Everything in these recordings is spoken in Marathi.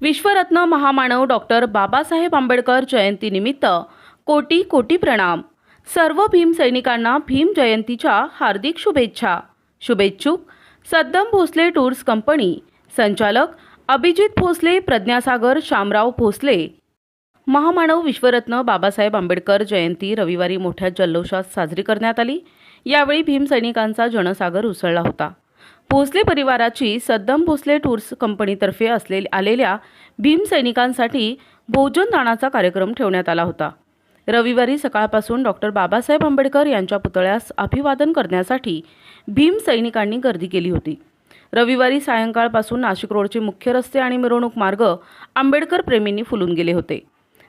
विश्वरत्न महामानव डॉक्टर बाबासाहेब आंबेडकर जयंतीनिमित्त कोटी कोटी प्रणाम. सर्व भीम सैनिकांना भीम जयंतीच्या हार्दिक शुभेच्छा. शुभेच्छुक सद्दम भोसले टूर्स कंपनी. संचालक अभिजित भोसले प्रज्ञासागर शामराव भोसले. महामानव विश्वरत्न बाबासाहेब आंबेडकर जयंती रविवारी मोठ्या जल्लोषात साजरी करण्यात आली. यावेळी भीमसैनिकांचा जनसागर उसळला होता. भोसले परिवाराची सद्दम भोसले टूर्स कंपनीतर्फे असले आलेल्या भीमसैनिकांसाठी भोजनदानाचा कार्यक्रम ठेवण्यात आला होता. रविवारी सकाळपासून डॉक्टर बाबासाहेब आंबेडकर यांच्या पुतळ्यास अभिवादन करण्यासाठी भीम सैनिकांनी गर्दी केली होती. रविवारी सायंकाळपासून नाशिक रोडचे मुख्य रस्ते आणि मिरवणूक मार्ग आंबेडकर प्रेमींनी फुलून गेले होते.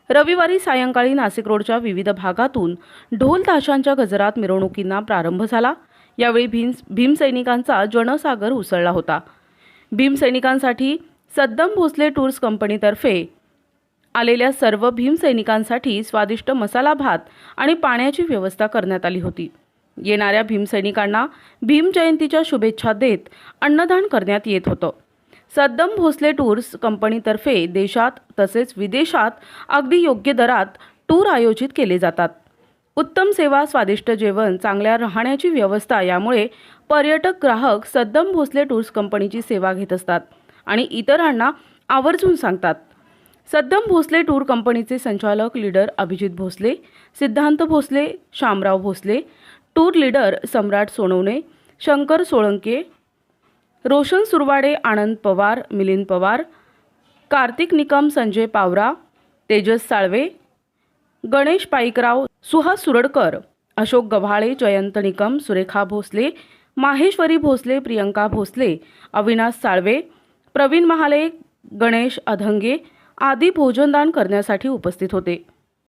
रविवारी सायंकाळी नाशिक रोडच्या विविध भागातून ढोल ताशांच्या गजरात मिरवणुकींना प्रारंभ झाला. यावेळी भीम भीमसैनिकांचा जनसागर उसळला होता. भीमसैनिकांसाठी सद्दम भोसले टूर्स कंपनीतर्फे आलेल्या सर्व भीमसैनिकांसाठी स्वादिष्ट मसाला भात आणि पाण्याची व्यवस्था करण्यात आली होती. येणाऱ्या भीमसैनिकांना भीम जयंतीच्या शुभेच्छा देत अन्नदान करण्यात येत होतं. सद्दम भोसले टूर्स कंपनीतर्फे देशात तसेच विदेशात अगदी योग्य दरात टूर आयोजित केले जातात. उत्तम सेवा स्वादिष्ट जेवण चांगल्या राहण्याची व्यवस्था यामुळे पर्यटक ग्राहक सद्दम भोसले टूर्स कंपनीची सेवा घेत असतात आणि इतरांना आवर्जून सांगतात. सद्दम भोसले टूर कंपनीचे संचालक leader Abhijit Bhosale Siddhant Bhosale Shamrao Bhosale tour leader Samrat Sonawane Shankar Solanke Roshan Surwade Anand Pawar Milind Pawar Kartik Nikam Sanjay Pawara Tejas Salve Ganesh Paikrao Suhas Suradkar Ashok Gavhale Jayant Nikam Surekha Bhosale Maheshwari Bhosale Priyanka Bhosale Avinash Salve Pravin Mahale Ganesh Adhange आदी भोजनदान करण्यासाठी उपस्थित होते.